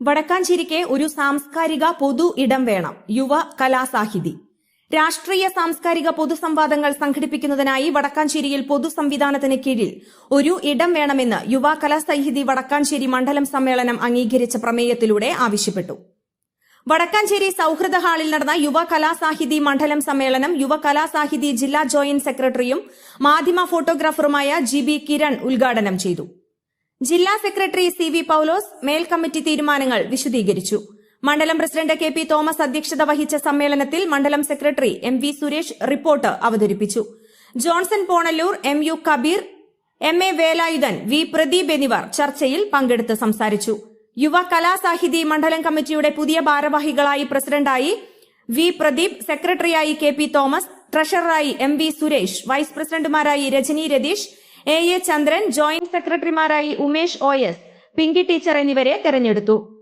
വടക്കാഞ്ചേരിക്ക് ഒരു സാംസ്കാരിക പൊതു ഇടം വേണം യുവ കലാസാഹിതി. രാഷ്ട്രീയ സാംസ്കാരിക പൊതുസംവാദങ്ങൾ സംഘടിപ്പിക്കുന്നതിനായി വടക്കാഞ്ചേരിയിൽ പൊതുസംവിധാനത്തിന് കീഴിൽ ഒരു ഇടം വേണമെന്ന് യുവ കലാസാഹിതി വടക്കാഞ്ചേരി മണ്ഡലം സമ്മേളനം അംഗീകരിച്ച പ്രമേയത്തിലൂടെ ആവശ്യപ്പെട്ടു. വടക്കാഞ്ചേരി സൌഹൃദ ഹാളിൽ നടന്ന യുവ കലാസാഹിതി മണ്ഡലം സമ്മേളനം യുവ കലാസാഹിതി ജില്ലാ ജോയിന്റ് സെക്രട്ടറിയും മാധ്യമ ഫോട്ടോഗ്രാഫറുമായ ജി ബി കിരൺ ഉദ്ഘാടനം ചെയ്തു. ജില്ലാ സെക്രട്ടറി സി വി പൌലോസ് മേൽ കമ്മിറ്റി തീരുമാനങ്ങൾ വിശദീകരിച്ചു. മണ്ഡലം പ്രസിഡന്റ് കെ പി തോമസ് അധ്യക്ഷത വഹിച്ച സമ്മേളനത്തിൽ മണ്ഡലം secretary M V Suresh report അവതരിപ്പിച്ചു. Johnson Ponnalloor M U Kabeer M A Velayudhan V Pradeep എന്നിവർ ചർച്ചയിൽ പങ്കെടുത്ത് സംസാരിച്ചു. യുവ കലാസാഹിതി മണ്ഡലം കമ്മിറ്റിയുടെ പുതിയ ഭാരവാഹികളായി പ്രസിഡന്റായി വി പ്രദീപ് സെക്രട്ടറിയായി കെ പി തോമസ് ട്രഷററായി M V Suresh vice പ്രസിഡന്റുമാരായി Rajani Ratheesh A. A. Chandran joint സെക്രട്ടറിമാരായി Umesh O. S. Pinky teacher എന്നിവരെ തെരഞ്ഞെടുത്തു.